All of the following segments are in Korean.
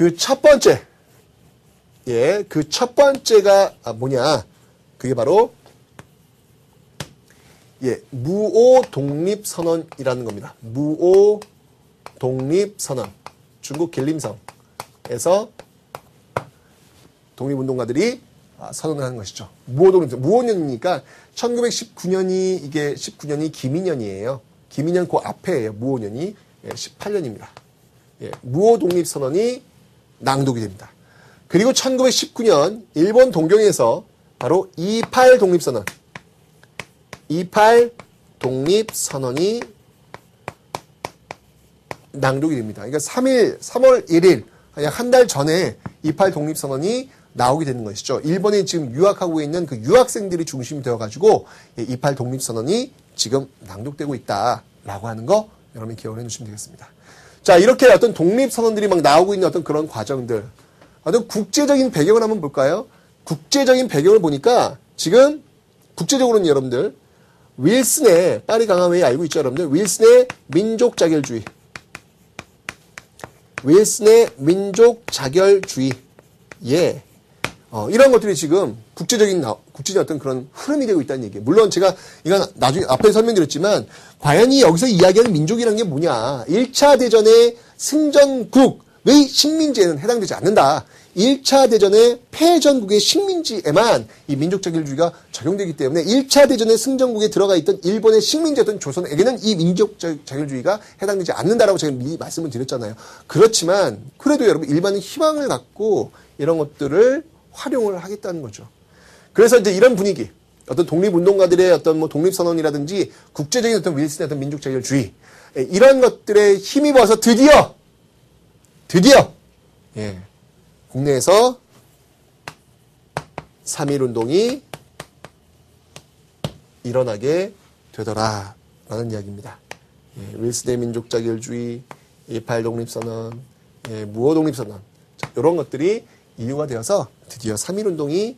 그 첫 번째, 예, 그 첫 번째가 아, 뭐냐? 그게 바로 예, 무오 독립 선언이라는 겁니다. 무오 독립 선언. 중국 길림성에서 독립운동가들이 아, 선언을 하는 것이죠. 무오 독립 무오년이니까 1919년이 이게 19년이 김인년이에요. 김인년 그 앞에예요. 무오년이 예, 18년입니다. 예, 무오 독립 선언이 낭독이 됩니다. 그리고 1919년 일본 동경에서 바로 28 독립 선언 28 독립 선언이 낭독이 됩니다. 그러니까 3일 3월 1일 약 한 달 전에 28 독립 선언이 나오게 되는 것이죠. 일본에 지금 유학하고 있는 그 유학생들이 중심이 되어가지고 28 독립 선언이 지금 낭독되고 있다라고 하는 거 여러분이 기억을 해주시면 되겠습니다. 자 이렇게 어떤 독립 선언들이 막 나오고 있는 어떤 그런 과정들, 어떤 국제적인 배경을 한번 볼까요? 국제적인 배경을 보니까 지금 국제적으로는 여러분들 윌슨의 파리 강화회의 알고 있죠, 여러분들? 윌슨의 민족 자결주의. 윌슨의 민족 자결주의. 예. 어, 이런 것들이 지금 국제적인, 국제적인 어떤 그런 흐름이 되고 있다는 얘기예요. 물론 제가 이건 나중에 앞에 설명드렸지만, 과연 이 여기서 이야기하는 민족이라는 게 뭐냐. 1차 대전의 승전국, 의 식민지에는 해당되지 않는다. 1차 대전의 패전국의 식민지에만 이 민족 자결주의가 적용되기 때문에 1차 대전의 승전국에 들어가 있던 일본의 식민지였던 조선에게는 이 민족 자결주의가 해당되지 않는다라고 제가 미리 말씀을 드렸잖아요. 그렇지만 그래도 여러분 일반은 희망을 갖고 이런 것들을 활용을 하겠다는 거죠. 그래서 이제 이런 분위기, 어떤 독립운동가들의 어떤 뭐 독립선언이라든지 국제적인 어떤 윌슨의 어떤 민족 자결주의 이런 것들에 힘입어서 드디어 드디어 예, 국내에서 3.1 운동이 일어나게 되더라 라는 이야기입니다. 예, 윌스대 민족 자결주의, 28 독립선언, 예, 무호 독립선언 이런 것들이 이유가 되어서 드디어 3.1 운동이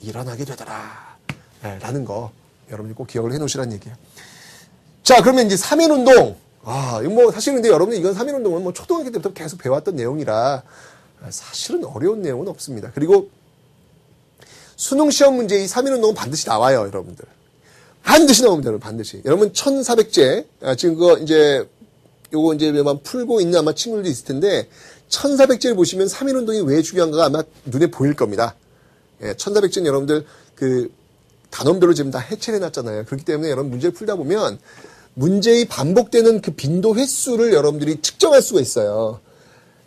일어나게 되더라 예, 라는 거 여러분이 꼭 기억을 해 놓으시라는 얘기예요. 자 그러면 이제 3.1 운동 아, 이거 뭐, 사실 근데 여러분, 이건 3.1 운동은 뭐 초등학교 때부터 계속 배웠던 내용이라 사실은 어려운 내용은 없습니다. 그리고 수능 시험 문제 이 3.1 운동은 반드시 나와요, 여러분들. 반드시 나옵니다, 여러분, 반드시. 여러분, 1400제, 아, 지금 그거 이제, 요거 이제 만 풀고 있는 아마 친구들도 있을 텐데, 1400제를 보시면 3.1 운동이 왜 중요한가가 아마 눈에 보일 겁니다. 예, 1400제는 여러분들 그 단원별로 지금 다 해체를 해놨잖아요. 그렇기 때문에 여러분 문제를 풀다 보면 문제의 반복되는 그 빈도 횟수를 여러분들이 측정할 수가 있어요.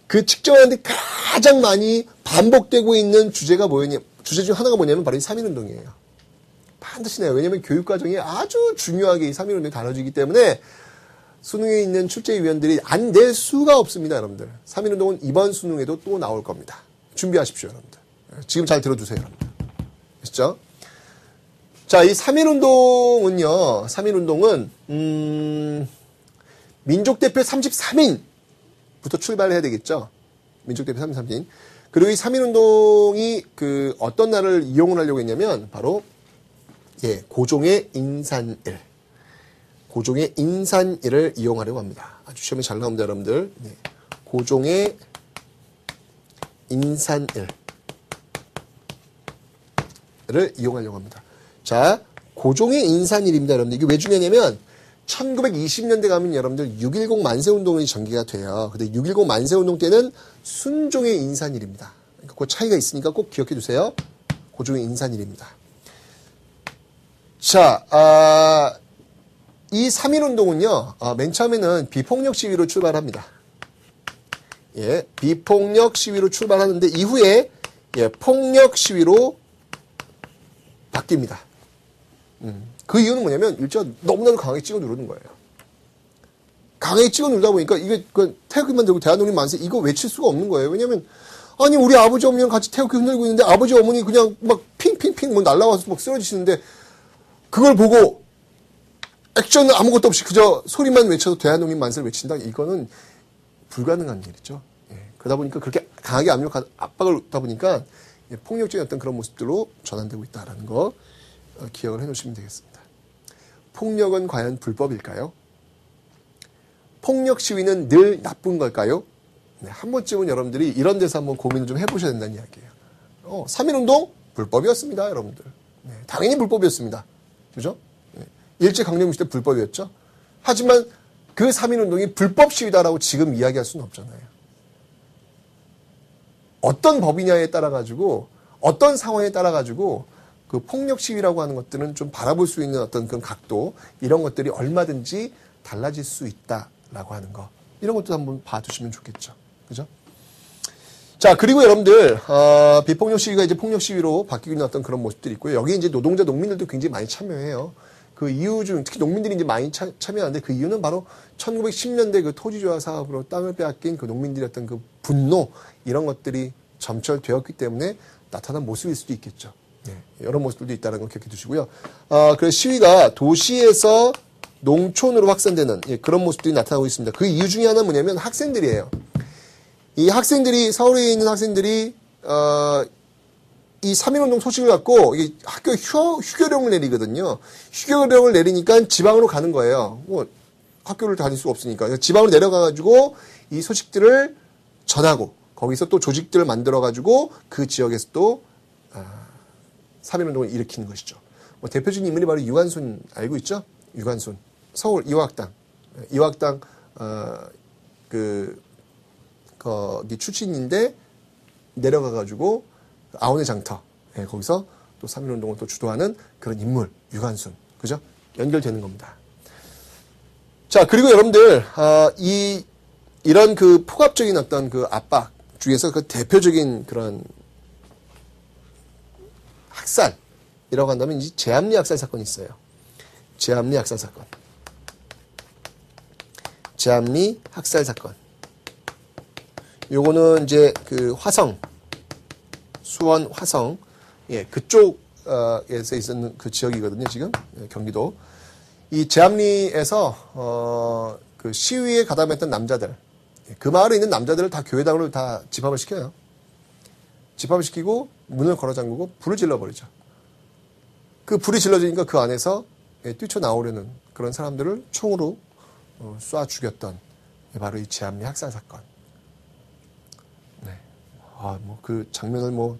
그 측정하는데 가장 많이 반복되고 있는 주제가 뭐였냐, 주제 중 하나가 뭐냐면 바로 이 3.1운동이에요. 반드시 내요. 왜냐면 교육과정이 아주 중요하게 이 3.1운동이 다뤄지기 때문에 수능에 있는 출제위원들이 안낼 수가 없습니다, 여러분들. 3.1운동은 이번 수능에도 또 나올 겁니다. 준비하십시오, 여러분들. 지금 잘 들어주세요, 여러분들. 아시죠? 자, 이 3.1운동은요, 3.1운동은, 음, 민족대표 33인부터 출발해야 되겠죠. 민족대표 33인. 그리고 이 3.1운동이 그 어떤 날을 이용을 하려고 했냐면, 바로, 예, 고종의 인산일. 고종의 인산일을 이용하려고 합니다. 아주 시험에 잘 나옵니다, 여러분들. 네. 고종의 인산일을 이용하려고 합니다. 자, 고종의 인산일입니다, 여러분들. 이게 왜 중요하냐면, 1920년대 가면 여러분들 6.10 만세운동이 전개가 돼요. 근데 6.10 만세운동 때는 순종의 인산일입니다. 그러니까 그 차이가 있으니까 꼭 기억해 주세요. 고종의 인산일입니다. 자, 아, 이 3.1운동은요, 아, 맨 처음에는 비폭력 시위로 출발합니다. 예, 비폭력 시위로 출발하는데, 이후에, 예, 폭력 시위로 바뀝니다. 음. 그 이유는 뭐냐면 일단 너무나도 강하게 찍어 누르는 거예요. 강하게 찍어 누르다 보니까 이게 그 태극기만 들고 대한독립 만세 이거 외칠 수가 없는 거예요. 왜냐면 아니 우리 아버지 어머니랑 같이 태극기 흔들고 있는데 아버지 어머니 그냥 막 핑핑핑 뭐 날라와서 막 쓰러지시는데 그걸 보고 액션 아무것도 없이 그저 소리만 외쳐도 대한독립 만세를 외친다 이거는 불가능한 일이죠. 예. 그러다 보니까 그렇게 강하게 압력 압박을 하다 보니까 예, 폭력적인 어떤 그런 모습들로 전환되고 있다라는 거 어, 기억을 해놓으시면 되겠습니다. 폭력은 과연 불법일까요? 폭력 시위는 늘 나쁜 걸까요? 네, 한 번쯤은 여러분들이 이런 데서 한번 고민을 좀 해보셔야 된다는 이야기예요. 어, 3.1운동 불법이었습니다, 여러분들. 네, 당연히 불법이었습니다. 그죠? 네, 일제 강점기 시대 불법이었죠. 하지만 그 3.1운동이 불법 시위다라고 지금 이야기할 수는 없잖아요. 어떤 법이냐에 따라 가지고 어떤 상황에 따라 가지고 그 폭력 시위라고 하는 것들은 좀 바라볼 수 있는 어떤 그런 각도 이런 것들이 얼마든지 달라질 수 있다라고 하는 거 이런 것도 한번 봐두시면 좋겠죠. 그죠? 자 그리고 여러분들 어, 비폭력 시위가 이제 폭력 시위로 바뀌고 있는 어떤 그런 모습들이 있고요. 여기 이제 노동자 농민들도 굉장히 많이 참여해요. 그 이유 중 특히 농민들이 이제 많이 차, 참여하는데 그 이유는 바로 1910년대 그 토지조화 사업으로 땅을 빼앗긴 그 농민들의 어떤 그 분노 이런 것들이 점철되었기 때문에 나타난 모습일 수도 있겠죠. 네, 이런 모습들도 있다는 걸 기억해 두시고요. 아, 그래서 시위가 도시에서 농촌으로 확산되는 예, 그런 모습들이 나타나고 있습니다. 그 이유 중에 하나는 뭐냐면 학생들이에요. 이 학생들이 서울에 있는 학생들이 어, 이 3.1운동 소식을 갖고 학교 휴, 휴교령을 내리거든요. 휴교령을 내리니까 지방으로 가는 거예요. 뭐 학교를 다닐 수가 없으니까. 지방으로 내려가가지고 이 소식들을 전하고 거기서 또 조직들을 만들어가지고 그 지역에서 또 아, 3.1운동을 일으키는 것이죠. 뭐 대표적인 인물이 바로 유관순 알고 있죠? 유관순. 서울 이화학당. 이화학당 어, 그 거기 출신인데 내려가가지고 아우네 장터 예, 거기서 또 3.1운동을 또 주도하는 그런 인물 유관순 그죠? 연결되는 겁니다. 자 그리고 여러분들 어, 이 이런 그 폭압적인 어떤 그 압박 중에서 그 대표적인 그런 학살이라고 한다면 이 제암리 학살 사건이 있어요. 제암리 학살 사건. 제암리 학살 사건. 요거는 이제 그 화성 수원 화성 예 그쪽에서 있었는 그 지역이거든요 지금 예, 경기도 이 제암리에서 어 그 시위에 가담했던 남자들 예, 그 마을에 있는 남자들을 다 교회당으로 다 집합을 시켜요. 집합을 시키고 문을 걸어 잠그고 불을 질러 버리죠. 그 불이 질러지니까 그 안에서 예, 뛰쳐나오려는 그런 사람들을 총으로 어, 쏴 죽였던 바로 이 제암리 학살 사건. 아, 뭐 그 장면을 뭐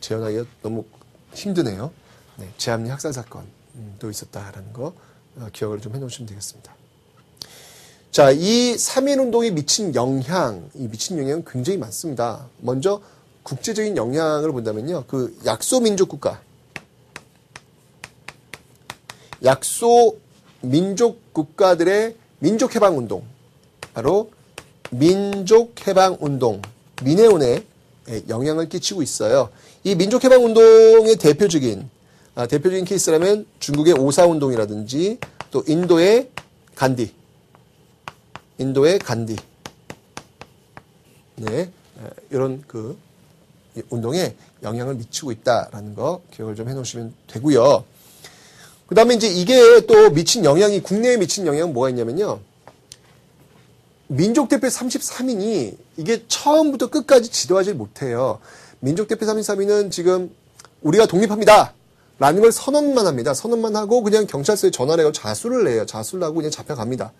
재현하기가 너무 힘드네요. 네, 제암리 학살 사건도 있었다라는 거 어, 기억을 좀 해놓으시면 되겠습니다. 자, 이3.1 운동에 미친 영향, 이 미친 영향은 굉장히 많습니다. 먼저 국제적인 영향을 본다면요. 그 약소 민족 국가. 약소 민족 국가들의 민족 해방 운동. 바로 민족 해방 운동. 미네온에 영향을 끼치고 있어요. 이 민족해방운동의 대표적인 아, 대표적인 케이스라면 중국의 오사운동이라든지 또 인도의 간디, 인도의 간디, 네 이런 그 운동에 영향을 미치고 있다라는 거 기억을 좀 해놓으시면 되고요. 그 다음에 이제 이게 또 미친 영향이 국내에 미친 영향은 뭐가 있냐면요. 민족 대표 33인이 이게 처음부터 끝까지 지도하지 못해요. 민족 대표 33인은 지금 우리가 독립합니다. 라는 걸 선언만 합니다. 선언만 하고 그냥 경찰서에 전화를 해서 자수를 내요. 자수를 하고 그냥 잡혀갑니다.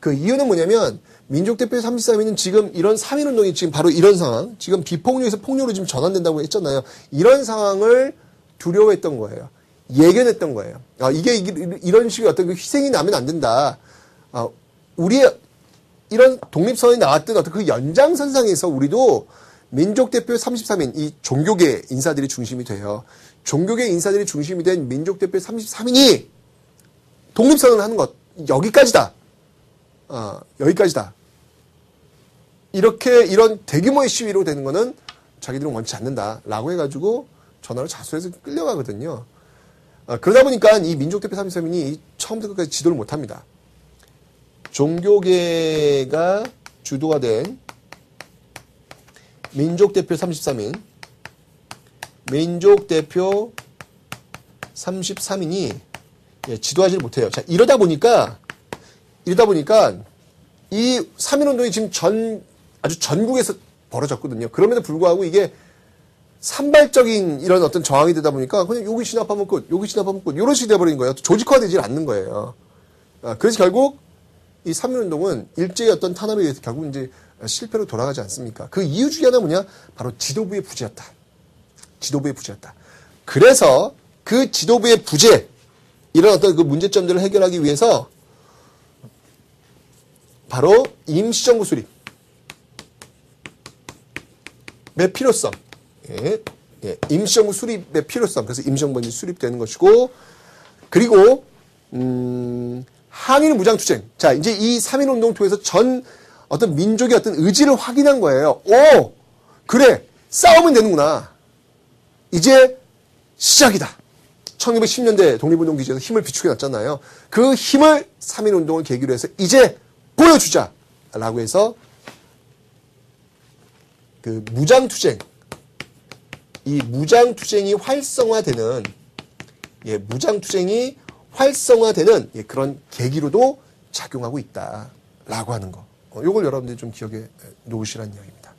그 이유는 뭐냐면 민족대표 33인은 지금 이런 3.1 운동이 지금 바로 이런 상황, 지금 비폭력에서 폭력으로 지금 전환된다고 했잖아요. 이런 상황을 두려워했던 거예요. 예견했던 거예요. 아, 이게 이런 식의 어떤 그 희생이 나면 안 된다. 아, 우리의 이런 독립선이 나왔던 어떤 그 연장선상에서 우리도 민족대표 33인, 이 종교계 인사들이 중심이 돼요. 종교계 인사들이 중심이 된 민족대표 33인이 독립선언을 하는 것, 여기까지다. 어, 여기까지다. 이렇게 이런 대규모의 시위로 되는 거는 자기들은 원치 않는다라고 해가지고 전화로 자수해서 끌려가거든요. 어, 그러다 보니까 이 민족대표 33인이 처음부터 끝까지 지도를 못합니다. 종교계가 주도가 된 민족대표 33인, 민족대표 33인이 예, 지도하지 못해요. 자, 이러다 보니까, 이러다 보니까 이 3.1운동이 지금 전, 아주 전국에서 벌어졌거든요. 그럼에도 불구하고 이게 산발적인 이런 어떤 저항이 되다 보니까 그냥 여기 진압하면 끝, 여기 진압하면 끝, 이런 식이 돼버린 거예요. 조직화되지 않는 거예요. 아, 그래서 결국 이 3.1운동은 일제의 어떤 탄압에 의해서 결국 이제 실패로 돌아가지 않습니까? 그 이유 중에 하나 뭐냐? 바로 지도부의 부재였다. 지도부의 부재였다. 그래서 그 지도부의 부재, 이런 어떤 그 문제점들을 해결하기 위해서 바로 임시정부 수립. 의 필요성. 예, 예, 임시정부 수립의 필요성. 그래서 임시정부가 수립되는 것이고, 그리고, 음, 항일 무장투쟁. 자, 이제 이 3.1운동 통해서 전 어떤 민족의 어떤 의지를 확인한 거예요. 오! 그래! 싸우면 되는구나. 이제 시작이다. 1910년대 독립운동 기지에서 힘을 비추게 놨잖아요. 그 힘을 3.1운동을 계기로 해서 이제 보여주자. 라고 해서 그 무장투쟁, 이 무장투쟁이 활성화되는, 예, 무장투쟁이 활성화되는 예, 그런 계기로도 작용하고 있다. 라고 하는 거. 어, 요걸 여러분들이 좀 기억에 놓으시라는 이야기입니다.